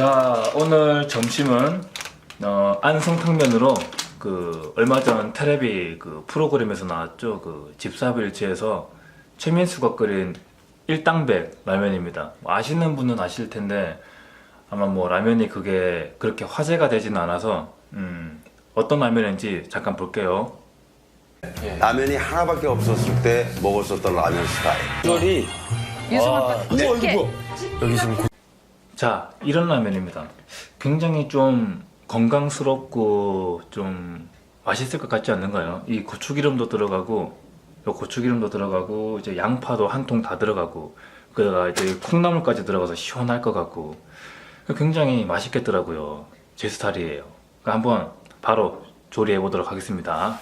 자 오늘 점심은 어, 안성탕면으로 그 얼마 전 테레비 그 프로그램에서 나왔죠. 그 집사빌지에서 최민수가 끓인 일당백 라면입니다. 뭐 아시는 분은 아실 텐데 아마 뭐 라면이 그게 그렇게 화제가 되지는 않아서 음, 어떤 라면인지 잠깐 볼게요. 라면이 하나밖에 없었을 때 먹었었던 라면 스타일. 비주얼이 유승 아빠 집게. 여기 지금 고- 자 이런 라면입니다. 굉장히 좀 건강스럽고 좀 맛있을 것 같지 않는가요? 이 고추기름도 들어가고 요 고추기름도 들어가고 이제 양파도 한 통 다 들어가고 그다가 이제 콩나물까지 들어가서 시원할 것 같고 굉장히 맛있겠더라고요. 제 스타일이에요. 한번 바로 조리해 보도록 하겠습니다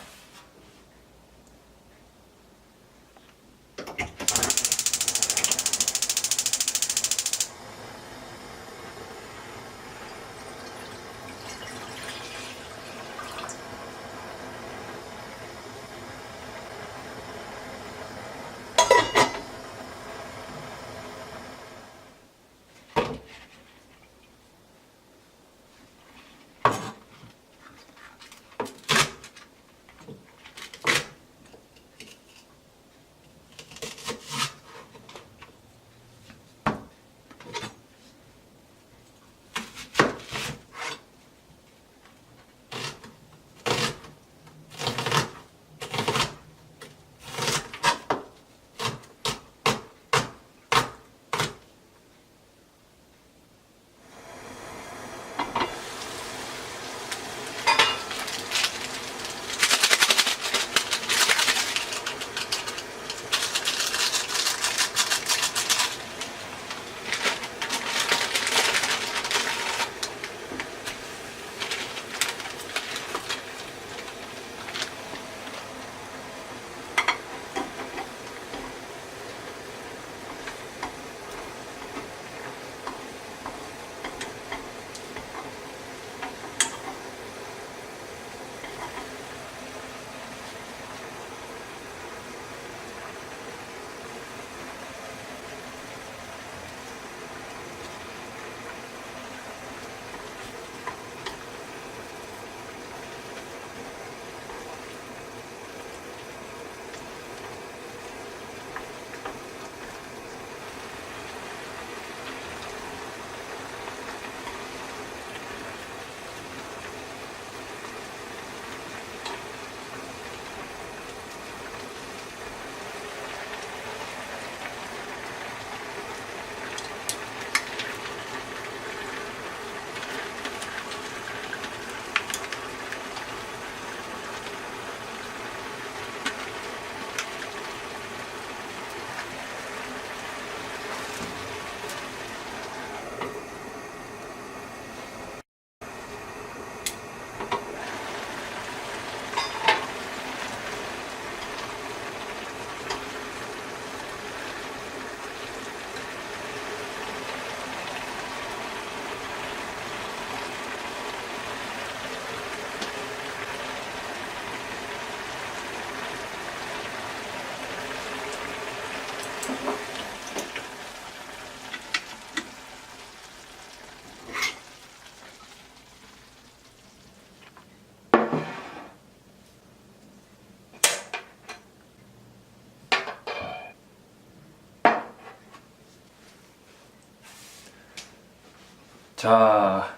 자,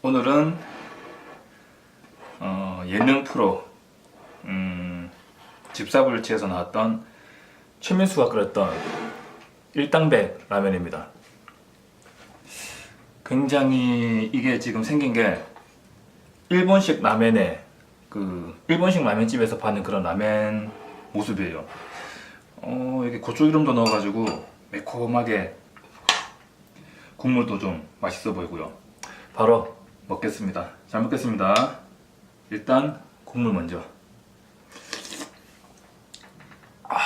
오늘은 어, 예능 프로 음, 집사불치에서 나왔던 최민수가 끓였던 일당백 라면입니다. 굉장히 이게 지금 생긴 게 일본식 라면에 그 일본식 라면집에서 파는 그런 라면 모습이에요. 어, 이게 고추 기름도 넣어가지고 매콤하게 국물도 좀 맛있어 보이고요. 바로 먹겠습니다. 잘 먹겠습니다. 일단 국물 먼저. 아.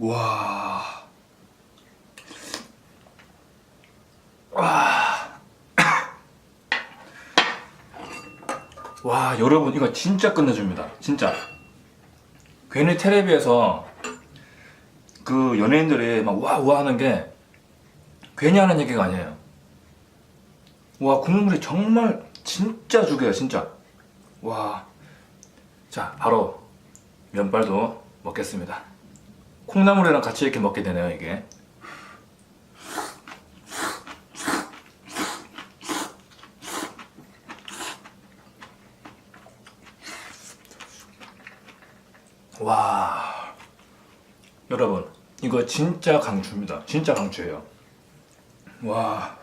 와. 와. 와, 여러분 이거 진짜 끝내줍니다. 진짜. 괜히 텔레비에서 그 연예인들이 막 와우 하는 게 괜히 하는 얘기가 아니에요. 와 국물이 정말 진짜 죽여요 진짜. 와. 자 바로 면발도 먹겠습니다. 콩나물이랑 같이 이렇게 먹게 되네요 이게. 와. 여러분, 이거 진짜 강추입니다. 진짜 강추예요. 와.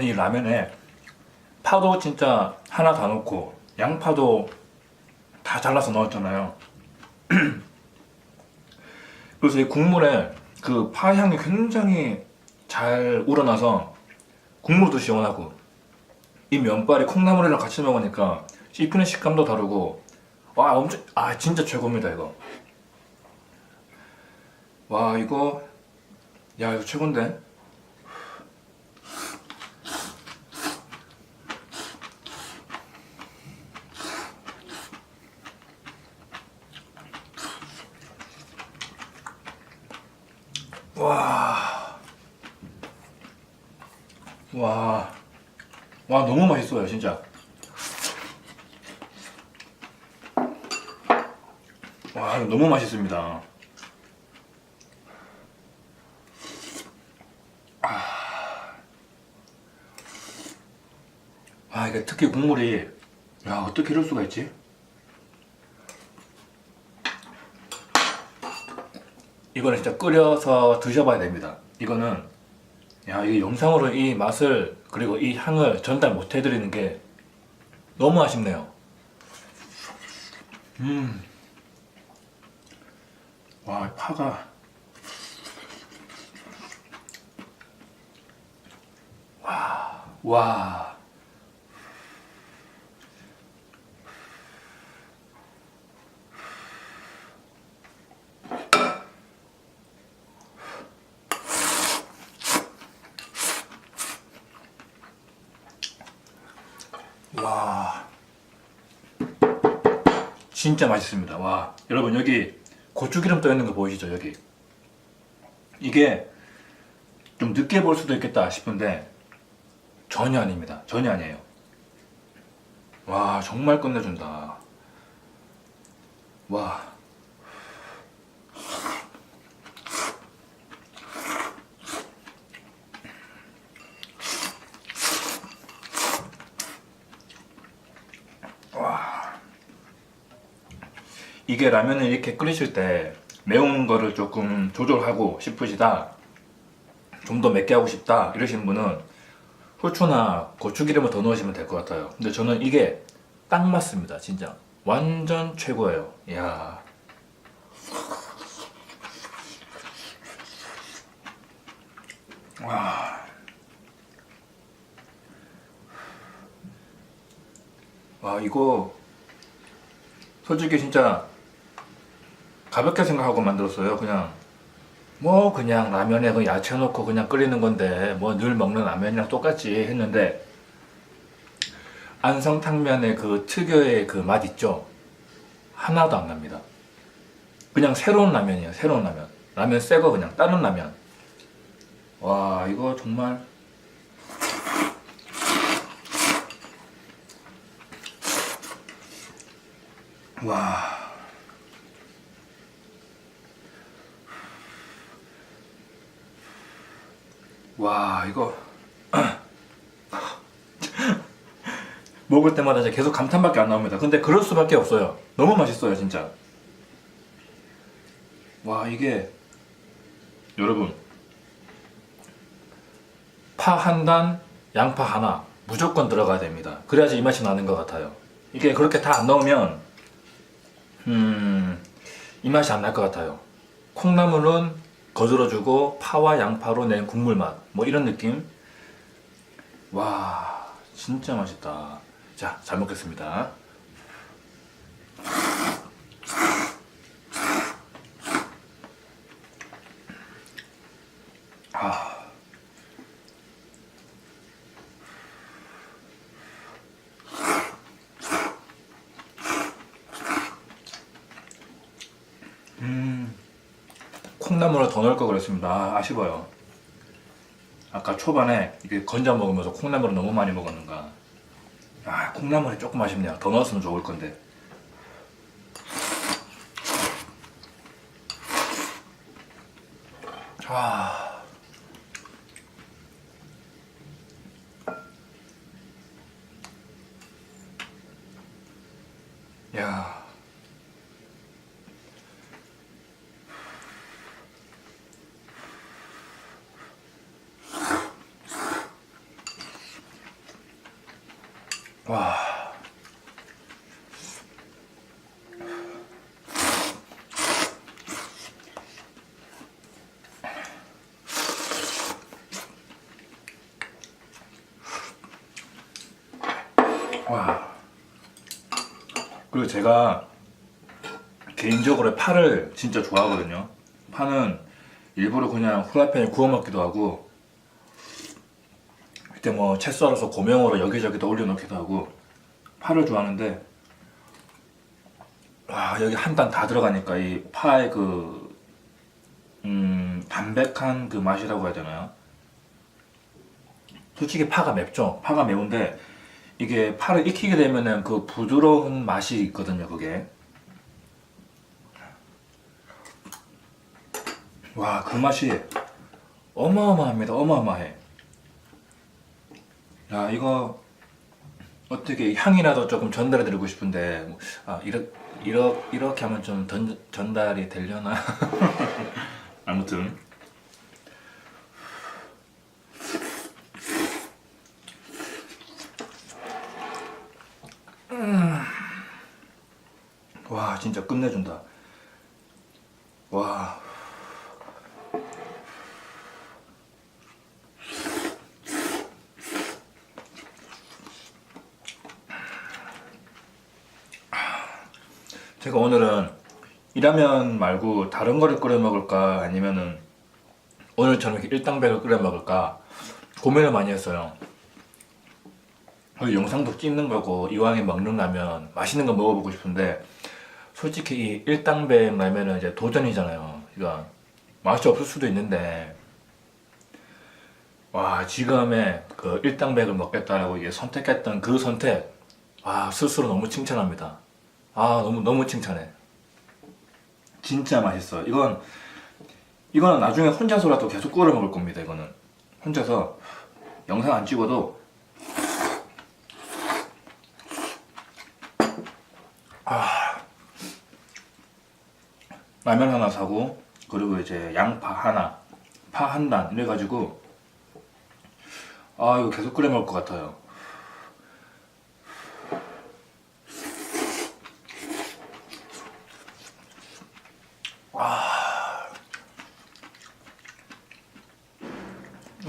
이 라면에 파도 진짜 하나 다 넣고 양파도 다 잘라서 넣었잖아요. 그래서 이 국물에 그 파 향이 굉장히 잘 우러나서 국물도 시원하고. 이 면발이 콩나물이랑 같이 먹으니까 씹히는 식감도 다르고. 와 엄청 아 진짜 최고입니다 이거. 와 이거 야 이거 최고인데 와, 와 너무 맛있어요 진짜. 와 너무 맛있습니다. 아, 아 이게 특히 국물이 야 어떻게 이럴 수가 있지? 이거는 진짜 끓여서 드셔봐야 됩니다. 이거는 야, 이게 영상으로 이 맛을 그리고 이 향을 전달 못 해드리는 게 너무 아쉽네요. 음. 와, 파가. 와, 와. 와. 진짜 맛있습니다. 와. 여러분, 여기 고추기름 떠 있는 거 보이시죠? 여기. 이게 좀 늦게 볼 수도 있겠다 싶은데 전혀 아닙니다. 전혀 아니에요. 와, 정말 끝내준다. 와. 이게 라면을 이렇게 끓이실 때 매운 거를 조금 조절하고 싶으시다 좀 더 맵게 하고 싶다 이러시는 분은 후추나 고추기름을 더 넣으시면 될 것 같아요. 근데 저는 이게 딱 맞습니다 진짜. 완전 최고예요. 이야. 와. 와, 이거 솔직히 진짜 가볍게 생각하고 만들었어요. 그냥 뭐 그냥 라면에 그 야채 넣고 그냥 끓이는 건데 뭐 늘 먹는 라면이랑 똑같지 했는데 안성탕면의 그 특유의 그 맛 있죠? 하나도 안 납니다. 그냥 새로운 라면이에요. 새로운 라면. 라면 새 거 그냥 다른 라면. 와 이거 정말 와. 와 이거 먹을 때마다 계속 감탄밖에 안 나옵니다. 근데 그럴 수밖에 없어요. 너무 맛있어요 진짜. 와 이게 여러분 파 한 단, 양파 하나 무조건 들어가야 됩니다. 그래야지 이 맛이 나는 것 같아요. 이게 그렇게 다 안 넣으면 음, 이 맛이 안 날 것 같아요. 콩나물은 거들어주고 파와 양파로 낸 국물 맛, 뭐 이런 느낌. 와, 진짜 맛있다. 자, 잘 먹겠습니다. 아. 콩나물을 그랬습니다. 아, 아쉬워요. 아까 초반에 이게 건져 먹으면서 콩나물을 너무 많이 먹었는가. 아, 콩나물이 조금 아쉽네요. 더 넣었으면 좋을 건데. 아. 야. 와. 와. 그리고 제가 개인적으로 파를 진짜 좋아하거든요. 파는 일부러 그냥 후라이팬에 구워 먹기도 하고 그때 뭐 채 썰어서 고명으로 여기저기다 올려놓기도 하고 파를 좋아하는데 와 여기 한 단 다 들어가니까 이 파의 그 음, 담백한 그 맛이라고 해야 되나요? 솔직히 파가 맵죠. 파가 매운데 이게 파를 익히게 되면은 그 부드러운 맛이 있거든요. 그게 와 그 맛이 어마어마합니다. 어마어마해. 야 이거 어떻게 향이라도 조금 전달해 드리고 싶은데 뭐, 아 이렇게 이렇게 이렇게 하면 좀 전, 전달이 되려나? 아무튼. 음. 와 진짜 끝내준다 와 제가 오늘은 이라면 말고 다른 거를 끓여 먹을까 아니면은 오늘처럼 이렇게 일당백을 끓여 먹을까 고민을 많이 했어요. 그 영상도 찍는 거고 이왕에 먹는 라면 맛있는 거 먹어보고 싶은데 솔직히 이 일당백 라면은 이제 도전이잖아요. 그러니까 맛이 없을 수도 있는데 와 지금의 그 일당백을 먹겠다라고 이게 선택했던 그 선택 와 스스로 너무 칭찬합니다. 아 너무 너무 칭찬해. 진짜 맛있어. 이건 이거는 나중에 혼자서라도 계속 끓여 먹을 겁니다. 이거는 혼자서 영상 안 찍어도 아 라면 하나 사고 그리고 이제 양파 하나 파 한 단 이래가지고 아 이거 계속 끓여 먹을 것 같아요.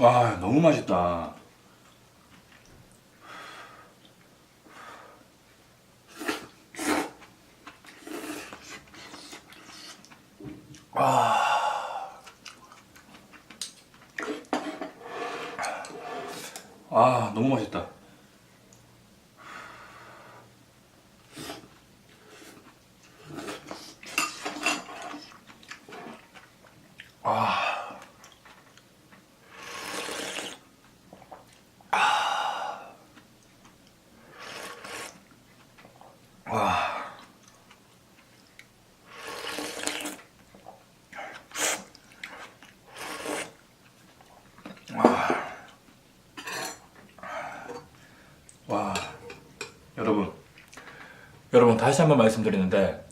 와 너무 맛있다. 아, 아 너무 맛있다. 와 여러분 여러분 다시 한번 말씀드리는데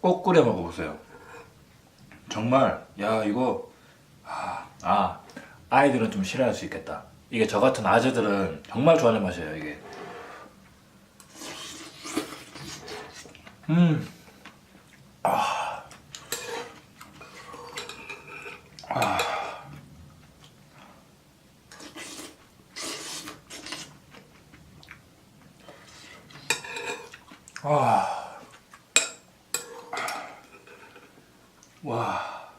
꼭 끓여 먹어보세요. 정말 야 이거 아, 아 아이들은 좀 싫어할 수 있겠다. 이게 저 같은 아재들은 정말 좋아하는 맛이에요 이게. 음. 아. 와. 와.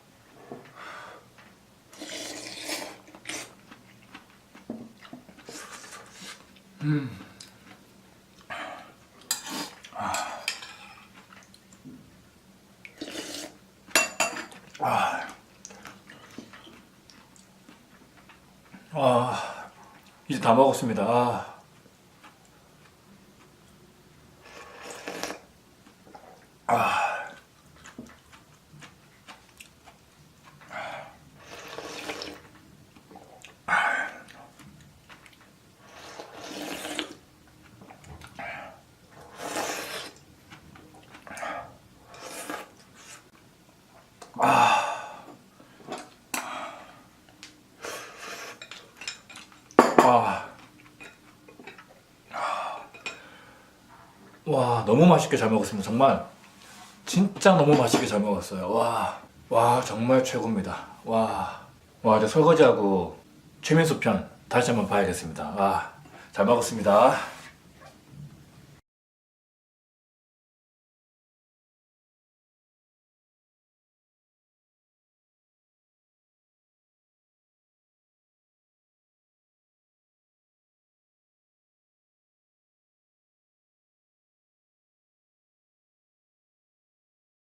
음. 아. 아. 아. 이제 다 먹었습니다. 아. 아. 와, 너무 맛있게 잘 먹었습니다. 정말. 진짜 너무 맛있게 잘 먹었어요. 와. 와, 정말 최고입니다. 와. 와, 이제 설거지하고 최민수 편 다시 한번 봐야겠습니다. 와, 잘 먹었습니다.